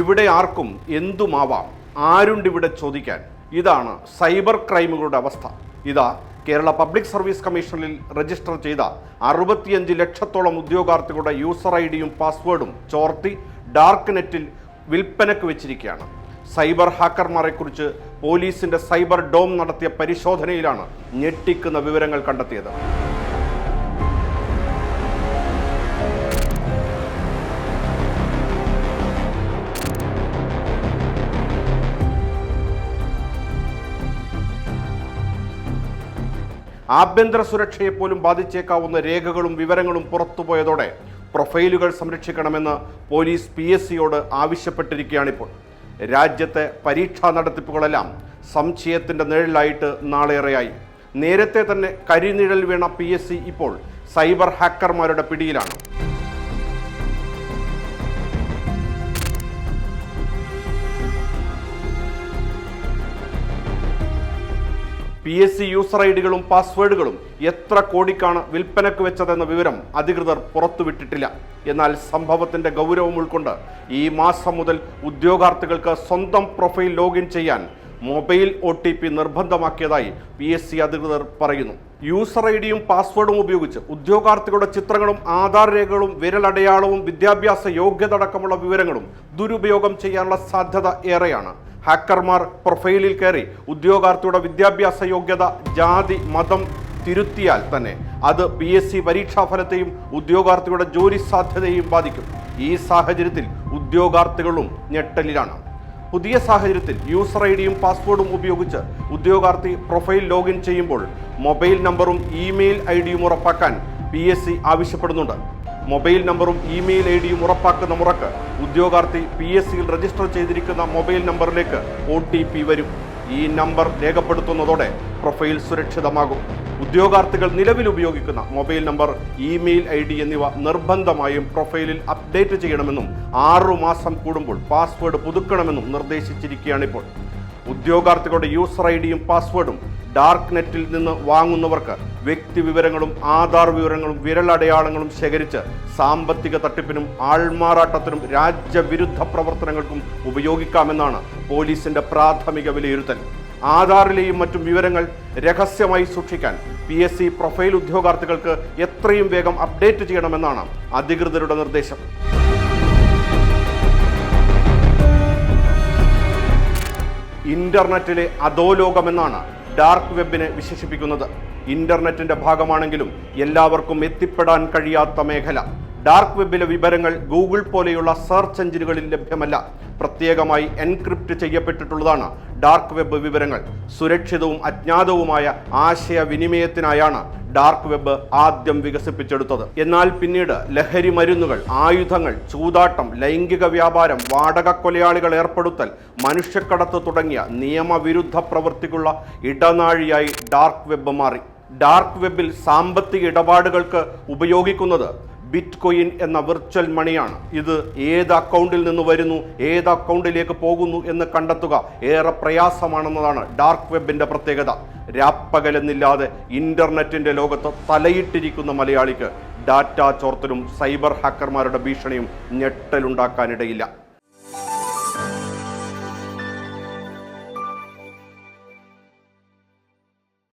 ഇവിടെ ആർക്കും എന്തുമാവാം? ആരുണ്ട് ഇവിടെ ചോദിക്കാൻ? ഇതാണ് സൈബർ ക്രൈമുകളുടെ അവസ്ഥ. ഇതാ കേരള പബ്ലിക് സർവീസ് കമ്മീഷനിൽ രജിസ്റ്റർ ചെയ്ത അറുപത്തിയഞ്ച് ലക്ഷത്തോളം ഉദ്യോഗാർത്ഥികളുടെ യൂസർ ഐ ഡിയും പാസ്വേഡും ചോർത്തി ഡാർക്ക് നെറ്റിൽ വിൽപ്പനക്ക് വെച്ചിരിക്കുകയാണ്. സൈബർ ഹാക്കർമാരെക്കുറിച്ച് പോലീസിന്റെ സൈബർ ഡോം നടത്തിയ പരിശോധനയിലാണ് ഞെട്ടിക്കുന്ന വിവരങ്ങൾ കണ്ടെത്തിയത്. ആഭ്യന്തര സുരക്ഷയെപ്പോലും ബാധിച്ചേക്കാവുന്ന രേഖകളും വിവരങ്ങളും പുറത്തുപോയതോടെ പ്രൊഫൈലുകൾ സംരക്ഷിക്കണമെന്ന് പോലീസ് പി എസ് സിയോട് ആവശ്യപ്പെട്ടിരിക്കുകയാണിപ്പോൾ. രാജ്യത്തെ പരീക്ഷാ നടത്തിപ്പുകളെല്ലാം സംശയത്തിന്റെ നിഴലിലായിട്ട് നാളേറെയായി. നേരത്തെ തന്നെ കരിനിഴൽ വീണ പി ഇപ്പോൾ സൈബർ ഹാക്കർമാരുടെ പിടിയിലാണ്. പി എസ് സി യൂസർ ഐഡികളും ഡികളും പാസ്വേഡുകളും എത്ര കോടിക്കാണ് വിൽപ്പനക്ക് വെച്ചതെന്ന വിവരം അധികൃതർ പുറത്തുവിട്ടിട്ടില്ല. എന്നാൽ സംഭവത്തിന്റെ ഗൗരവം ഉൾക്കൊണ്ട് ഈ മാസം മുതൽ ഉദ്യോഗാർത്ഥികൾക്ക് സ്വന്തം പ്രൊഫൈൽ ലോഗിൻ ചെയ്യാൻ മൊബൈൽ ഒ ടി പി നിർബന്ധമാക്കിയതായി പി എസ് സി അധികൃതർ പറയുന്നു. യൂസർ ഐ ഡിയും പാസ്വേഡും ഉപയോഗിച്ച് ഉദ്യോഗാർത്ഥികളുടെ ചിത്രങ്ങളും ആധാർ രേഖകളും വിരലടയാളവും വിദ്യാഭ്യാസ യോഗ്യത അടക്കമുള്ള വിവരങ്ങളും ദുരുപയോഗം ചെയ്യാനുള്ള സാധ്യത ഏറെയാണ്. ഹാക്കർമാർ പ്രൊഫൈലിൽ കയറി ഉദ്യോഗാർത്ഥിയുടെ വിദ്യാഭ്യാസ യോഗ്യത ജാതി മതം തിരുത്തിയാൽ തന്നെ അത് പി എസ് സി പരീക്ഷാഫലത്തെയും ഉദ്യോഗാർത്ഥിയുടെ ജോലി സാധ്യതയെയും ബാധിക്കും. ഈ സാഹചര്യത്തിൽ ഉദ്യോഗാർത്ഥികളും ഞെട്ടലിലാണ്. പുതിയ സാഹചര്യത്തിൽ യൂസർ ഐ ഡിയും പാസ്വേഡും ഉപയോഗിച്ച് ഉദ്യോഗാർത്ഥി പ്രൊഫൈൽ ലോഗിൻ ചെയ്യുമ്പോൾ മൊബൈൽ നമ്പറും ഇമെയിൽ ഐ ഡിയും ഉറപ്പാക്കാൻ പി എസ് സി ആവശ്യപ്പെടുന്നുണ്ട്. മൊബൈൽ നമ്പറും ഇമെയിൽ ഐ ഡിയും ഉറപ്പാക്കുന്ന മുറക്ക് ഉദ്യോഗാർത്ഥി പി എസ് സിയിൽ രജിസ്റ്റർ ചെയ്തിരിക്കുന്ന മൊബൈൽ നമ്പറിലേക്ക് ഒ ടി പി വരും. ഈ നമ്പർ രേഖപ്പെടുത്തുന്നതോടെ പ്രൊഫൈൽ സുരക്ഷിതമാകും. ഉദ്യോഗാർത്ഥികൾ നിലവിൽ ഉപയോഗിക്കുന്ന mobile number email I D എന്നിവ നിർബന്ധമായും പ്രൊഫൈലിൽ അപ്ഡേറ്റ് ചെയ്യണമെന്നും ആറു മാസം കൂടുമ്പോൾ പാസ്വേഡ് പുതുക്കണമെന്നും നിർദ്ദേശിച്ചിരിക്കുകയാണിപ്പോൾ. ഉദ്യോഗാർത്ഥികളുടെ യൂസർ ഐ ഡിയും പാസ്വേഡും ഡാർക്ക് നെറ്റിൽ നിന്ന് വാങ്ങുന്നവർക്ക് വ്യക്തി വിവരങ്ങളും ആധാർ വിവരങ്ങളും വിരലടയാളങ്ങളും ശേഖരിച്ച് സാമ്പത്തിക തട്ടിപ്പിനും ആൾമാറാട്ടത്തിനും രാജ്യവിരുദ്ധ പ്രവർത്തനങ്ങൾക്കും ഉപയോഗിക്കാമെന്നാണ് പോലീസിന്റെ പ്രാഥമിക വിലയിരുത്തൽ. ആധാറിലെയും മറ്റും വിവരങ്ങൾ രഹസ്യമായി സൂക്ഷിക്കാൻ പി എസ് സി പ്രൊഫൈൽ ഉദ്യോഗാർത്ഥികൾക്ക് എത്രയും വേഗം അപ്ഡേറ്റ് ചെയ്യണമെന്നാണ് അധികൃതരുടെ നിർദ്ദേശം. ഇന്റർനെറ്റിലെ അധോലോകമെന്നാണ് ഡാർക്ക് വെബിനെ വിശേഷിപ്പിക്കുന്നത് ഇന്റർനെറ്റിന്റെ ഭാഗമാണെങ്കിലും എല്ലാവർക്കും എത്തിപ്പെടാൻ കഴിയാത്ത മേഖല. ഡാർക്ക് വെബിലെ വിവരങ്ങൾ ഗൂഗിൾ പോലെയുള്ള സെർച്ച് എഞ്ചിനുകളിൽ ലഭ്യമല്ല. പ്രത്യേകമായി എൻക്രിപ്റ്റ് ചെയ്യപ്പെട്ടിട്ടുള്ളതാണ് ഡാർക്ക് വെബ് വിവരങ്ങൾ. സുരക്ഷിതവും അജ്ഞാതവുമായ ആശയവിനിമയത്തിനായാണ് ഡാർക്ക് വെബ് ആദ്യം വികസിപ്പിച്ചെടുത്തത്. എന്നാൽ പിന്നീട് ലഹരി മരുന്നുകൾ ആയുധങ്ങൾ ചൂതാട്ടം ലൈംഗിക വ്യാപാരം വാടക കൊലയാളികൾ ഏർപ്പെടുത്തൽ മനുഷ്യക്കടത്ത് തുടങ്ങിയ നിയമവിരുദ്ധ പ്രവൃത്തിക്കുള്ള ഇടനാഴിയായി ഡാർക്ക് വെബ് മാറി. ഡാർക്ക് വെബിൽ സാമ്പത്തിക ഇടപാടുകൾക്ക് ഉപയോഗിക്കുന്നത് ബിറ്റ് കോയിൻ എന്ന വിർച്വൽ മണിയാണ് ഇത് ഏത് അക്കൗണ്ടിൽ നിന്ന് വരുന്നു ഏത് അക്കൗണ്ടിലേക്ക് പോകുന്നു എന്ന് കണ്ടെത്തുക ഏറെ പ്രയാസമാണെന്നതാണ് ഡാർക്ക് വെബിന്റെ പ്രത്യേകത. രാപ്പകലെന്നില്ലാതെ ഇന്റർനെറ്റിന്റെ ലോകത്ത് തലയിട്ടിരിക്കുന്ന മലയാളിക്ക് ഡാറ്റ ചോർത്തലും സൈബർ ഹാക്കർമാരുടെ ഭീഷണിയും ഞെട്ടലുണ്ടാക്കാനിടയില്ല.